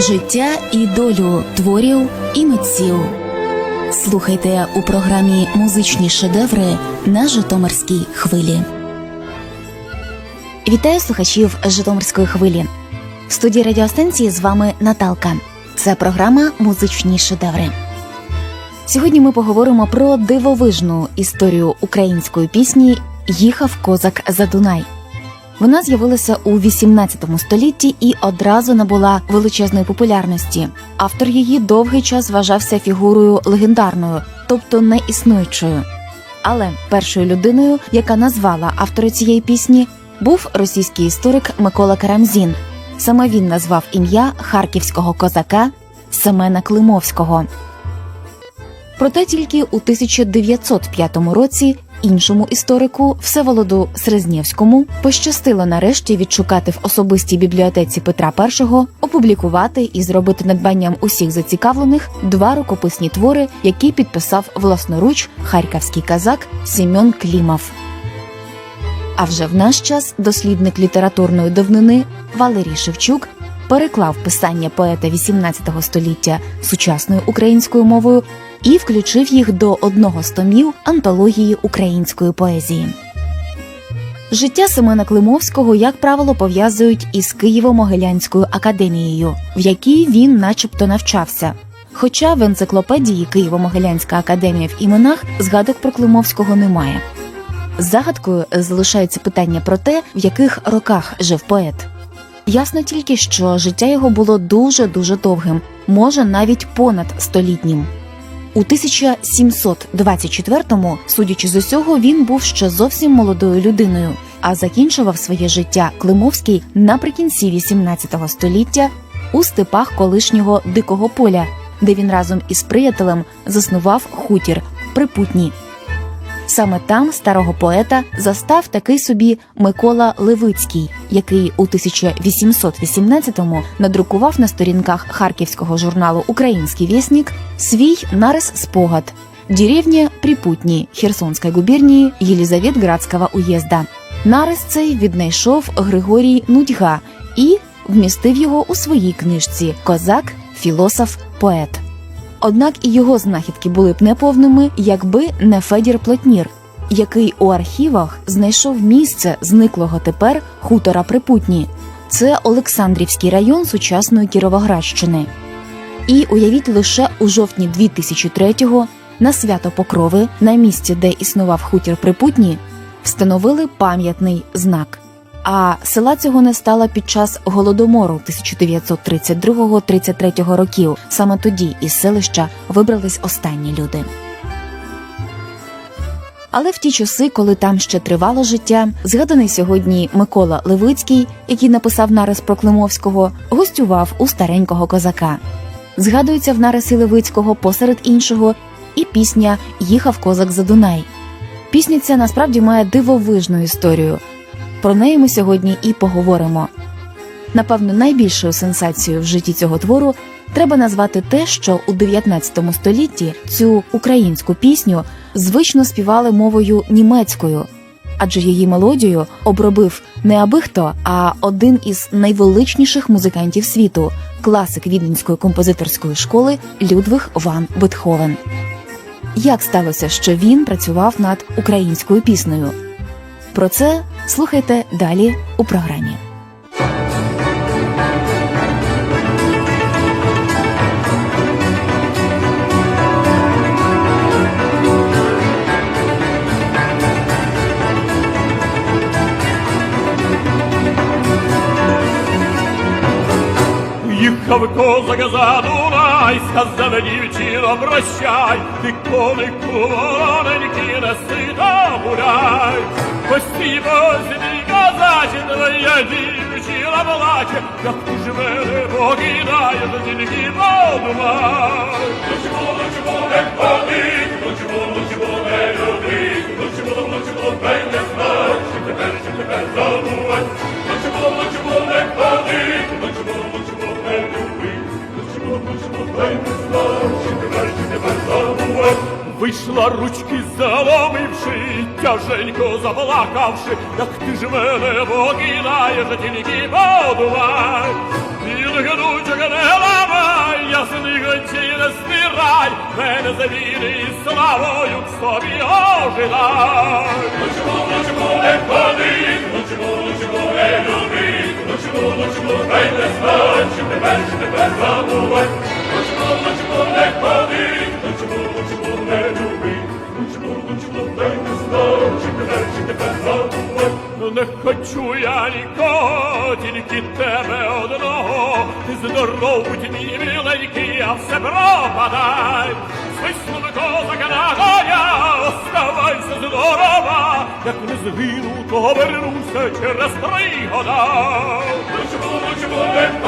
життя і долю творів і митців. Слухайте у програмі Музичні шедеври на Житомирській хвилі. Вітаю слухачів Житомирської хвилі. В студії радіостанції з вами Наталка. Це програма Музичні шедеври. Сьогодні ми поговоримо про дивовижну історію української пісні Їхав козак за Дунай. Вона з'явилася у 18 столітті і одразу набула величезної популярності. Автор її довгий час вважався фігурою легендарною, тобто неіснуючою. Але першою людиною, яка назвала автора цієї пісні, був російський історик Микола Карамзін. Саме він назвав ім'я харківського козака Семена Климовського. Проте тільки у 1905 році іншому історику Всеволоду Срезнєвському пощастило нарешті відшукати в особистій бібліотеці Петра І, опублікувати і зробити надбанням усіх зацікавлених два рукописні твори, які підписав власноруч харківський казак Сімьон Клімов. А вже в наш час дослідник літературної давнини Валерій Шевчук переклав писання поета XVIII століття сучасною українською мовою і включив їх до одного з томів антології української поезії. Життя Семена Климовського, як правило, пов'язують із Києво-Могилянською академією, в якій він, начебто, навчався. Хоча в енциклопедії Києво-Могилянська академія в іменах згадок про Климовського немає. Загадкою залишається питання про те, в яких роках жив поет. Ясно тільки, що життя його було дуже дуже довгим, може навіть понад столітнім. У 1724-му, судячи з усього, він був ще зовсім молодою людиною, а закінчував своє життя Климовський наприкінці 18 століття у степах колишнього дикого поля, де він разом із приятелем заснував хутір Припутні. Саме там старого поета застав такий собі Микола Левицький, який у 1818-му надрукував на сторінках харківського журналу Український вісник свій нарис спогад «Деревня Припутні Херсонської губернії Єлізаветградського уєзда. Нарис цей віднайшов Григорій Нудьга і вмістив його у своїй книжці Козак, філософ, поет. Однак і його знахідки були б неповними, якби не Федір Плотнір, який у архівах знайшов місце зниклого тепер хутора Припутні. Це Олександрівський район сучасної Кіровоградщини. І уявіть лише у жовтні 2003-го на свято Покрови, на місці, де існував хутір Припутні, встановили пам'ятний знак. А села цього не стало під час голодомору 1932-33 років. Саме тоді із селища вибрались останні люди. Але в ті часи, коли там ще тривало життя, згаданий сьогодні Микола Левицький, який написав нарис про Климовського, гостював у старенького козака. Згадується в нарисі Левицького посеред іншого і пісня Їхав козак за Дунай. Пісня ця насправді має дивовижну історію. Про неї ми сьогодні і поговоримо. Напевно, найбільшою сенсацією в житті цього твору треба назвати те, що у 19 столітті цю українську пісню звично співали мовою німецькою, адже її мелодію обробив не аби хто, а один із найвеличніших музикантів світу, класик віденської композиторської школи Людвиг Ван Бетховен. Як сталося, що він працював над українською піснею? Про це слухайте далі у програмі. Їхав козак за Дунай, сказав дівчино, прощай, ти конику вороненьки неси та гуляй. Постій возьмі казачі, твоя дівчина плаче, як ти ж мене покидає, то тільки подумай. Лучбо, лучбо, не ходить, лучбо, лучбо, не любить, тяженько заплакавши, як ти ж мене покидаєш, тільки подумай. Під гнучок не ламай, ясних очей не стирай, мене завіри і славою к собі ожидай. Лучку, лучку, не ходи, лучку, лучку, не люби, лучку, лучку, дай не знай, що тепер, що тепер забувай. Лучку, лучку, не ходи, лучку, лучку, не люби, я тільки тебе одного. Ти здоров, мій миленький, а все пропадай. Свиснув козака коня, оставайся здорова, як не згину, то вернуся через три года. Чому, лучку,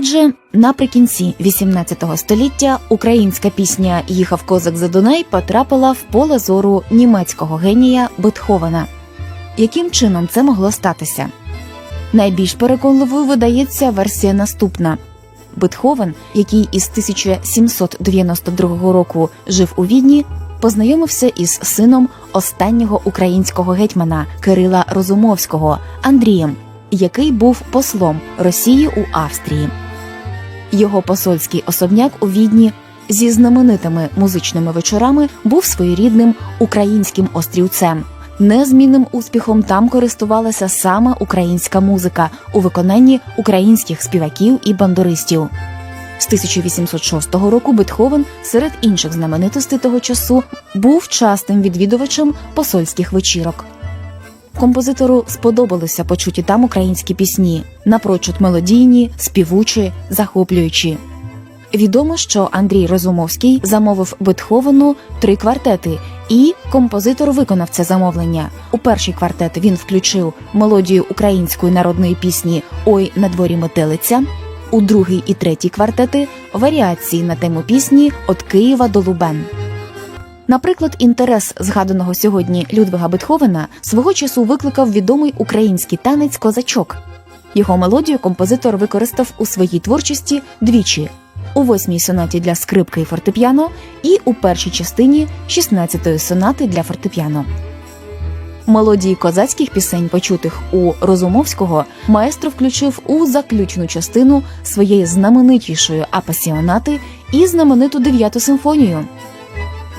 Отже, наприкінці XVIII століття українська пісня Їхав козак за Дунай потрапила в поле зору німецького генія Бетховена. Яким чином це могло статися? Найбільш переконливою видається версія наступна. Бетховен, який із 1792 року жив у Відні, познайомився із сином останнього українського гетьмана Кирила Розумовського Андрієм, який був послом Росії у Австрії. Його посольський особняк у Відні зі знаменитими музичними вечорами був своєрідним українським острівцем. Незмінним успіхом там користувалася саме українська музика у виконанні українських співаків і бандуристів. З 1806 року Бетховен серед інших знаменитостей того часу був частим відвідувачем посольських вечірок. Композитору сподобалися почуті там українські пісні, напрочуд мелодійні, співучі, захоплюючі. Відомо, що Андрій Розумовський замовив Бетховену три квартети, і композитор виконав це замовлення. У перший квартет він включив мелодію української народної пісні Ой на дворі метелиця. У другий і третій квартети варіації на тему пісні От Києва до Лубен. Наприклад, інтерес згаданого сьогодні Людвига Бетховена свого часу викликав відомий український танець козачок. Його мелодію композитор використав у своїй творчості двічі у восьмій сонаті для скрипки і фортепіано і у першій частині 16-ї сонати для фортепіано. Мелодії козацьких пісень, почутих у Розумовського, маестро включив у заключну частину своєї знаменитішої апасіонати і знамениту дев'яту симфонію.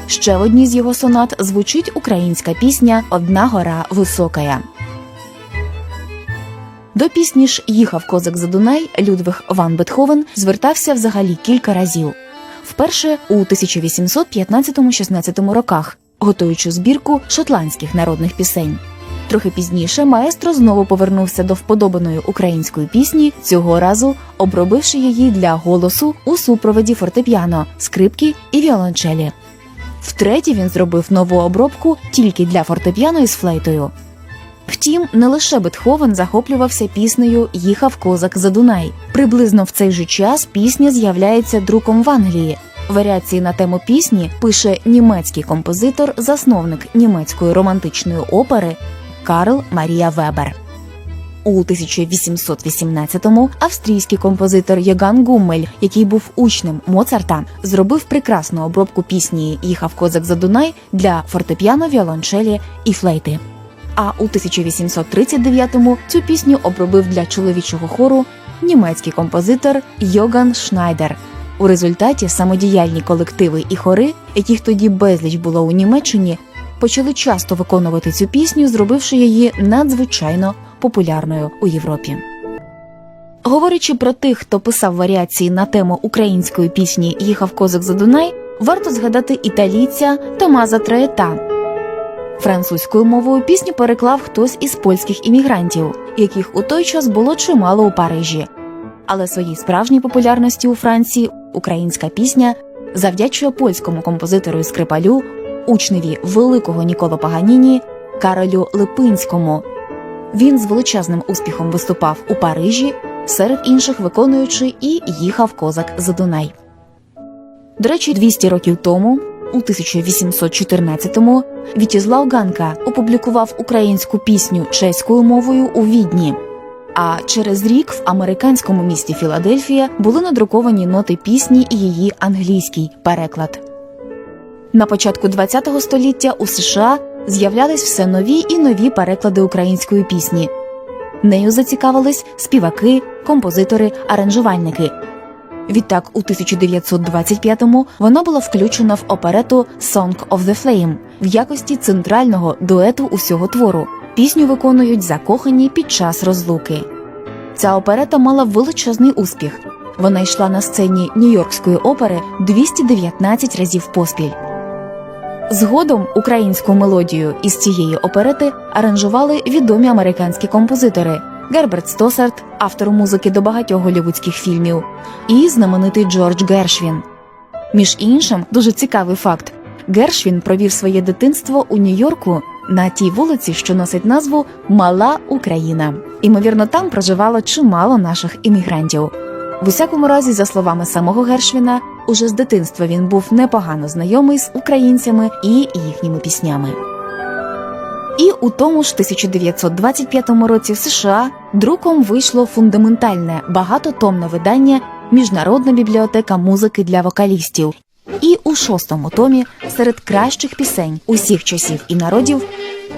Ще в одній з його сонат звучить українська пісня Одна гора високая. До пісні ж Їхав козак за Дунай Людвиг Ван Бетховен звертався взагалі кілька разів. Вперше у 1815-16 роках, готуючи збірку шотландських народних пісень. Трохи пізніше маестро знову повернувся до вподобаної української пісні, цього разу обробивши її для голосу у супроводі фортепіано, скрипки і віолончелі. Втретє він зробив нову обробку тільки для фортепіано із флейтою. Втім, не лише Бетховен захоплювався піснею Їхав козак за Дунай. Приблизно в цей же час пісня з'являється друком в Англії. Варіації на тему пісні пише німецький композитор, засновник німецької романтичної опери Карл Марія Вебер. У 1818-му австрійський композитор Яган Гуммель, який був учнем Моцарта, зробив прекрасну обробку пісні Їхав козак за Дунай для фортепіано, віолончелі і флейти. А у 1839-му цю пісню обробив для чоловічого хору німецький композитор Йоган Шнайдер. У результаті самодіяльні колективи і хори, яких тоді безліч було у Німеччині, почали часто виконувати цю пісню, зробивши її надзвичайно популярною у Європі. Говорячи про тих, хто писав варіації на тему української пісні Їхав козак за Дунай, варто згадати італійця Томаза Троєта. Французькою мовою пісню переклав хтось із польських іммігрантів, яких у той час було чимало у Парижі. Але своїй справжній популярності у Франції українська пісня завдячує польському композитору і скрипалю, учневі великого Ніколо Паганіні Каролю Липинському. Він з величезним успіхом виступав у Парижі, серед інших виконуючи і їхав козак за Дунай. До речі, 200 років тому у 1814-му Вітізлав Ганка опублікував українську пісню чеською мовою у Відні. А через рік в американському місті Філадельфія були надруковані ноти пісні і її англійський переклад. На початку ХХ століття у США з'являлись все нові і нові переклади української пісні. Нею зацікавились співаки, композитори, аранжувальники. Відтак, у 1925-му вона була включена в оперету «Song of the Flame» в якості центрального дуету усього твору. Пісню виконують закохані під час розлуки. Ця оперета мала величезний успіх. Вона йшла на сцені Нью-Йоркської опери 219 разів поспіль. Згодом українську мелодію із цієї оперети аранжували відомі американські композитори Герберт Стосарт, автор музики до багатьох голівудських фільмів, і знаменитий Джордж Гершвін. Між іншим, дуже цікавий факт: Гершвін провів своє дитинство у Нью-Йорку на тій вулиці, що носить назву Мала Україна. Імовірно, там проживало чимало наших іммігрантів. В усякому разі, за словами самого Гершвіна, уже з дитинства він був непогано знайомий з українцями і їхніми піснями. І у тому ж 1925 році в США друком вийшло фундаментальне багатотомне видання Міжнародна бібліотека музики для вокалістів. І у шостому томі серед кращих пісень усіх часів і народів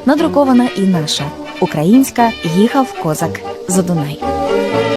надрукована і наша українська їхав козак за Дунай.